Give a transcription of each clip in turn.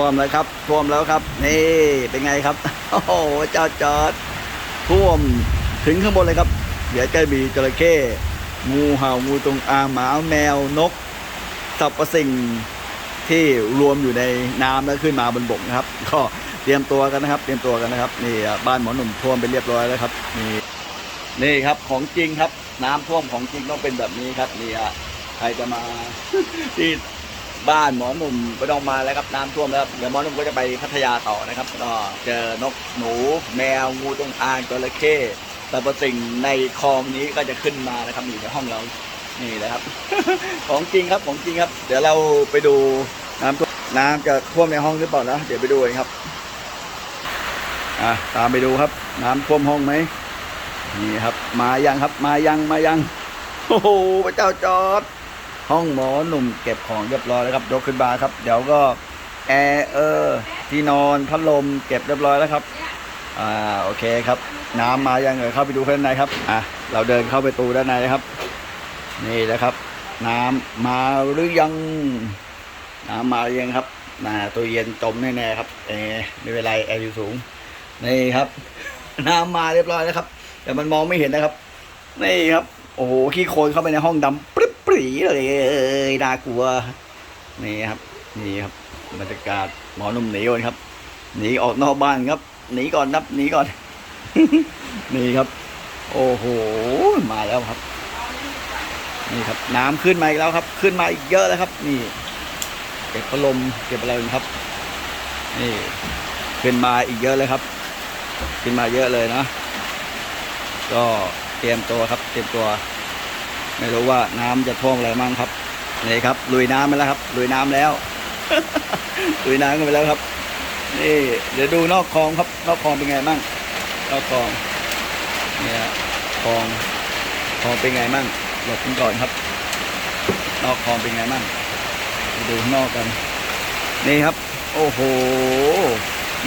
ท่วมแล้วครับ ท่วมแล้วครับ นี่เป็นไงครับ โอ้โหเจ้าจอดท่วมถึงข้างบนเลยครับ เดี๋ยวจะมีจระเข้งูเห่างูจงอางหมาแมวนกสับประสิ่งที่รวมอยู่ในน้ำแล้วขึ้นมาบนบกนะครับ ก็เตรียมตัวกันนะครับ เตรียมตัวกันนะครับนี่บ้านหมอหนุ่มท่วมไปเรียบร้อยแล้วครับนี่นี่ครับของจริงครับ น้ำท่วมของจริงต้องเป็นแบบนี้ครับนี่อะใครจะมาที่ บ้านหมอหนุ่มก็ต้องมาแล้วครับน้ำท่วมแล้วเดี๋ยวหมอหนุ่มก็จะไปพัทยาต่อนะครับ ก็เจอนกหนู แมวงูจงอางจระเข้แต่ประสิ่งในคลองนี้ก็จะขึ้นมานะครับอยู่ในห้องเรานี่แหละครับ ของจริงครับของจริงครับ เดี๋ยวเราไปดูน้ำท่วมน้ำจะท่วมในห้องหรือเปล่านะเดี๋ยวไปดูครับอะตามไปดูครับ น้ำท่วมห้องไหมนี่ครับ มายังครับ มายังมายังโอ้โหพระเจ้าจอด ห้องหมอหนุ่มเก็บของเรียบร้อยแล้วครับยกขึ้นมาครับ เดี๋ยวก็แอร์เออที่นอนพัดลมเก็บเรียบร้อยแล้วครับอ่าโอเคครับ น้ำมายังเอ่ยเข้าไปดูข้างในครับอะเราเดินเข้าไปตูด้านในนะครับ นี่นะครับ น้ำมาหรือยัง น้ำมายังครับน่าตัวเย็นจมแน่ๆครับเออไม่เป็นไรแอร์อยู่สูงนี่ครับ น้ำมาเรียบร้อยแล้วครับ แต่มันมองไม่เห็นนะครับ นี่ครับ โอ้โหขี้โคลนเข้าไปในห้องดำ ปริ๊บปรีเลยน่ากลัวนี่ครับนี่ครับบรรยากาศหมอนุ่มหนีก่อนครับหนีออกนอกบ้านครับหนีก่อนนับหนีก่อนนี่ครับ โอ้โหมาแล้วครับ นี่ครับ น้ำขึ้นมาอีกแล้วครับ ขึ้นมาอีกเยอะแล้วครับ นี่ เก็บพัดลมเก็บอะไรครับ นี่ขึ้นมาอีกเยอะเลยครับ ขึ้นมาเยอะเลยนะก็เตรียมตัวครับ เตรียมตัว ไม่รู้ว่าน้ำจะท่วมอะไรมั่งครับนี่ครับลุยน้ำไปแล้วครับลุยน้ำแล้วลุยน้ำกันไปแล้วครับ นี่ เดี๋ยวดูนอกคลองครับ นอกคลองเป็นไงมั่งนอกคลองเนี่ยคลองคลองเป็นไงมั่งหลบกันก่อนครับ นอกคลองเป็นไงมั่งไปดูข้างนอกกัน นี่ครับ โอ้โห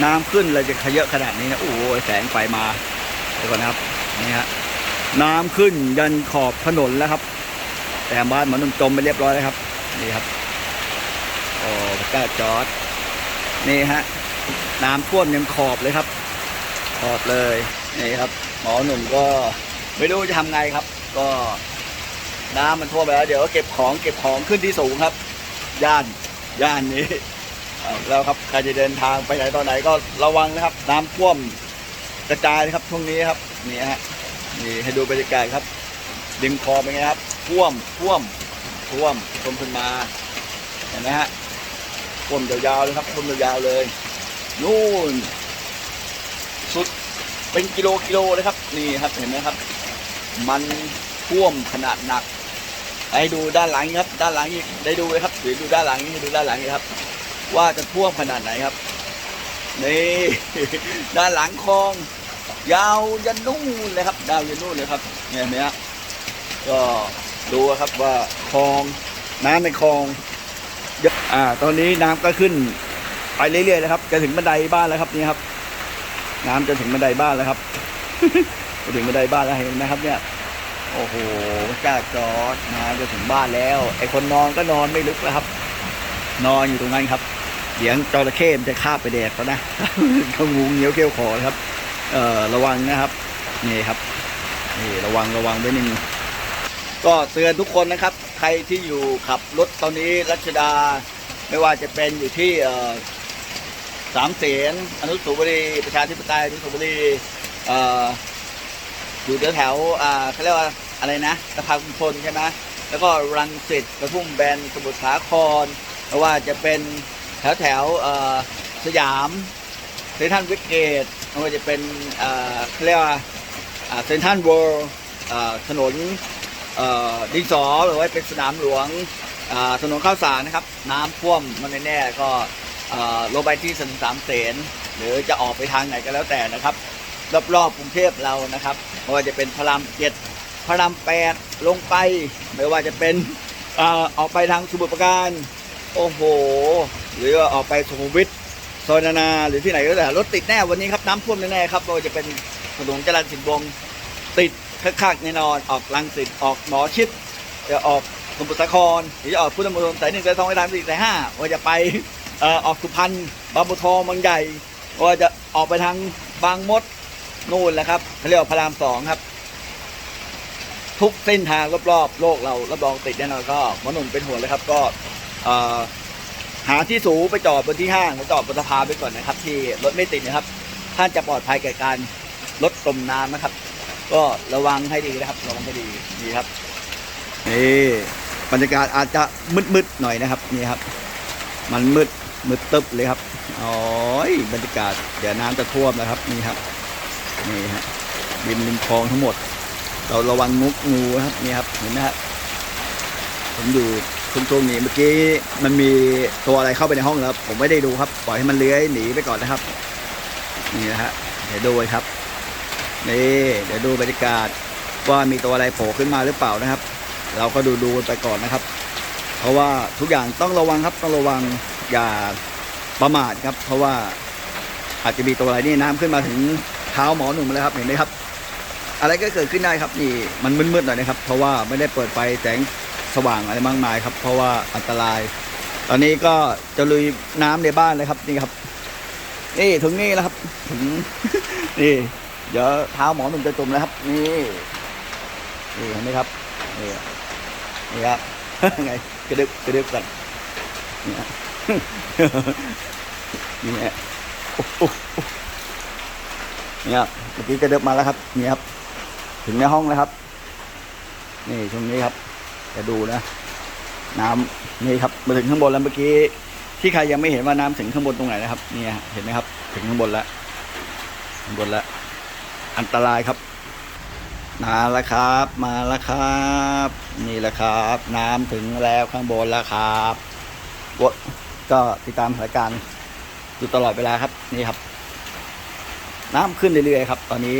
น้ำขึ้นเลยจะขยเยอะขนาดนี้นะโอ้โหแสงไฟมาเดี๋ยวก่อนนะครับนี่ฮะ น้ำขึ้นยันขอบถนนแล้วครับ แต่บ้านมันจมไปเรียบร้อยแล้วครับ นี่ครับโอ้พระเจ้าจอด นี่ฮะน้ำท่วมยังขอบเลยครับ ขอบเลยนี่ครับ หมอหนุ่มก็ไม่รู้จะทำไงครับ ก็น้ำมันท่วมไปแล้ว เดี๋ยวเก็บของเก็บของขึ้นที่สูงครับ ย่านย่านนี้แล้วครับใครจะเดินทางไปไหนตอนไหนก็ระวังนะครับ น้ำท่วมกระจายนะครับช่วงนี้ครับนี่ฮะ นี่ให้ดูบรรยากาศครับริมคลองเป็นไงครับท่วมท่วมท่วมท่วมขึ้นมาเห็นไหมฮะท่วมยาวๆเลยครับท่วมยาวๆเลยนู่นสุดเป็นกิโลกิโลเลยครับ นี่ครับเห็นไหมครับ มันท่วมขนาดหนักให้ดูด้านหลังครับ ด้านหลังอีกได้ดูเลยครับเดี๋ยวดูด้านหลังนี่ดูด้านหลังนี่ครับ ว่าจะท่วมขนาดไหนครับนี่ด้านหลังคลอง ยาวยันนู่นเลยครับยาวยันนู่นเลยครับเนี่ยเห็นไหมฮะก็ดูครับว่าคลองน้ำในคลองเยอะอ่า ตอนนี้น้ำก็ขึ้นไปเรื่อยๆแล้วครับจะถึงบันไดบ้านแล้วครับนี่ครับ น้ำจะถึงบันไดบ้านแล้วครับจะถึงบันไดบ้านแล้วเห็นไหมครับ เนี่ยโอ้โหกล้าจอดน้ำจะถึงบ้านแล้ว ไอ้คนนอนก็นอนไม่ลึกแล้วครับ นอนอยู่ตรงนั้นครับเดี๋ยวจระเข้มันจะคาบไปแดกแล้วนะเขางูเงี้ยวเกี้ยวขอครับ เอ่อระวังนะครับนี่ครับนี่ระวังระวังด้วยหนึ่งก็เตือนทุกคนนะครับ ใครที่อยู่ขับรถตอนนี้รัชดา ไม่ว่าจะเป็นอยู่ที่เอ่อสามเสนอนุสาวรีย์ประชาธิปไตยอนุสาวรีย์เอ่ออยู่แถวๆอ่าเขาเรียกว่าอะไรนะสะพานกรุงทนใช่ไหมแล้วก็รังสิตกระทุ่มแบนสมุทรสาครไม่ว่าจะเป็นแถวแถวเอ่อสยามเซนทรัลวิกเกต ไม่ว่าจะเป็นเขาเรียกว่าเซนทรัลเวิลด์ถนนดินสอหรือว่าเป็นสนามหลวงถนนข้าวสารนะครับ น้ำท่วมมันแน่ๆก็ลงไปที่ถนนสามเสนหรือจะออกไปทางไหนก็แล้วแต่นะครับ รอบๆกรุงเทพเรานะครับไม่ว่าจะเป็นพระรามเจ็ดพระรามแปดลงไปไม่ว่าจะเป็นออกไปทางสมุทรปรการ โอ้โห หรือว่าออกไปสุขุมวิท ซอยนานาหรือที่ไหนก็แล้วแต่รถติดแน่วันนี้ครับน้ำท่วมแน่ๆครับไม่ว่าจะเป็นถนนจรัญสินวงติดคักๆแน่นอนออกลังสิตออกหมอชิดจะออกสมุทรสาครหรือจะออกพุทธมณฑลสายหนึ่งสายสองสายสามสี่สายห้าว่าจะไปออกสุพรรณบางบัวทองบางใหญ่ก็จะออกไปทางบางมดนู่นแหละครับเขาเรียกว่าพระรามสองครับ ทุกเส้นทางรอบๆโลกเรารับรองติดแน่นอนก็มอนุ่มเป็นห่วงเลยครับก็ หาที่สูงไปจอดบนที่ห้างไปจอดบนสะพานไปก่อนนะครับ ที่รถไม่ติดนะครับ ท่านจะปลอดภัยแก่การลดจมน้ำนะครับ ก็ระวังให้ดีนะครับระวังให้ดีดีครับนี่บรรยากาศอาจจะมืดๆหน่อยนะครับนี่ครับ มันมืดมืดตึ๊บเลยครับโอ้ยบรรยากาศเดี๋ยวน้ำจะท่วมแล้วครับนี่ครับนี่ฮะริมริมคลองทั้งหมด เราระวังมุกงูนะครับนี่ครับเห็นไหมครับผมอยู่ ช่วงช่วงนี้เมื่อกี้มันมีตัวอะไรเข้าไปในห้องแล้วผมไม่ได้ดูครับ ปล่อยให้มันเลื้อยหนีไปก่อนนะครับ นี่นะฮะเดี๋ยวดูครับนี่เดี๋ยวดูบรรยากาศว่ามีตัวอะไรโผล่ขึ้นมาหรือเปล่านะครับ เราก็ดูดูกันไปก่อนนะครับ เพราะว่าทุกอย่างต้องระวังครับต้องระวังอย่าประมาทครับ เพราะว่าอาจจะมีตัวอะไรนี่น้ำขึ้นมาถึงเท้าหมอหนุ่มเลยครับเห็นไหมครับ อะไรก็เกิดขึ้นได้ครับนี่มันมืดๆหน่อยนะครับ เพราะว่าไม่ได้เปิดไฟแสง สว่างอะไรมากมายครับ เพราะว่าอันตราย ตอนนี้ก็จะลุยน้ำในบ้านเลยครับนี่ครับ นี่ถึงนี่แล้วครับถึงนี่เดี๋ยวเท้าหมอหนุ่มจะจมแล้วครับ นี่นี่เห็นไหมครับนี่นี่ครับไงกระดึบกระดึบกันนี่นี่ฮะนี่ครับเมื่อกี้กระดึบมาแล้วครับนี่ครับ ถึงในห้องแล้วครับ นี่ช่วงนี้ครับ จะดูนะ น้ำนี่ครับมาถึงข้างบนแล้วเมื่อกี้ ที่ใครยังไม่เห็นว่าน้ำถึงข้างบนตรงไหนนะครับ เนี่ยเห็นไหมครับ ถึงข้างบนแล้วข้างบนแล้วอันตรายครับมาแล้วครับ มาแล้วครับ นี่แหละครับ น้ำถึงแล้วข้างบนแล้วครับวดก็ติดตามสถานการณ์อยู่ตลอดเวลาครับ นี่ครับ น้ำขึ้นเรื่อยๆครับ ตอนนี้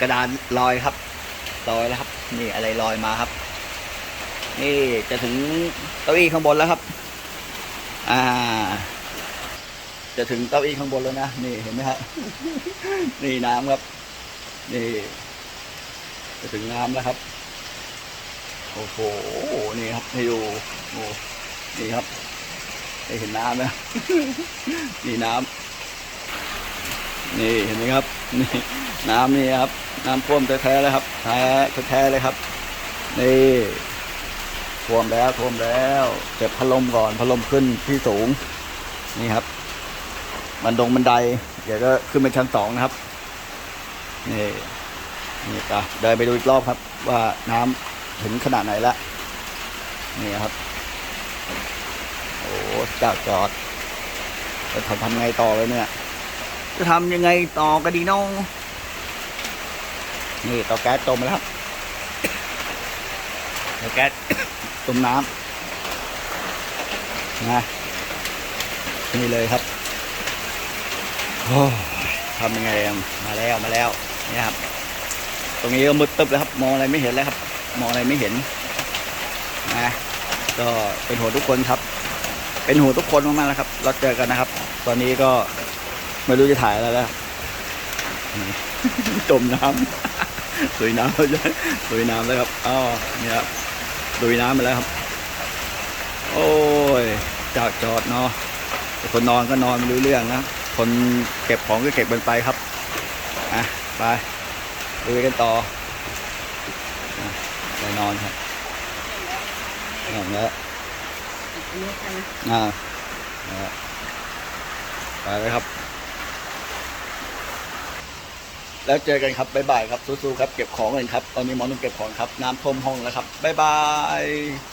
กระดานลอยครับลอยแล้วครับ นี่อะไรลอยมาครับ นี่จะถึงเก้าอี้ข้างบนแล้วครับ อ่า จะถึงเก้าอี้ข้างบนแล้วนะ นี่เห็นไหมครับนี่น้ำครับ นี่ จะถึงน้ำแล้วครับ โอ้โห นี่ครับให้ดูโอ้นี่ครับได้เห็นน้ำนะ นี่น้ำ นี่เห็นไหมครับ นี่น้ำนี่ครับ น้ำท่วมแท้ๆเลยครับ แท้แท้เลยครับ นี่ ท่วมแล้วท่วมแล้วเก็บพัดลมก่อนพัดลมขึ้นที่สูง นี่ครับ บันดงบันได เดี๋ยวก็ขึ้นไปชั้นสองนะครับ นี่นี่ตาเดินไปดูอีกรอบครับ ว่าน้ำถึงขนาดไหนละนี่ครับโอ้จ้าจอดจะทำทำไงต่อเลยเนี่ยจะทำยังไงต่อกันดีน้องนี่เตาแก๊สจมแล้วครับแก๊ส จมน้ำนะนี่เลยครับทำยังไงมาแล้วมาแล้วนี่ครับ ตรงนี้ก็มืดตึ๊บแล้วครับ มองอะไรไม่เห็นแล้วครับ มองอะไรไม่เห็นนะก็เป็นห่วงทุกคนครับ เป็นห่วงทุกคนมากๆแล้วครับ เราเจอกันนะครับ ตอนนี้ก็ไม่รู้จะถ่ายอะไรแล้วจมน้ำสุยน้ำแล้วใช่ไหมสุยน้ำแล้วครับอ๋อเนี่ยครับ สุยน้ำไปแล้วครับ โอ้ยจากจอดเนาะคนนอนก็นอนไม่รู้เรื่องนะ คนเก็บของก็เก็บมันไปครับ อะ ไปดูกันต่อไปนอนครับนอนแล้วอันนี้กันนะอ่าอ่าไปเลยครับ แล้วเจอกันครับบ๊ายบายครับสู้ๆครับเก็บของกันครับ ตอนนี้หมอนุ่มเก็บของครับ น้ำท่วมห้องแล้วครับบ๊ายบาย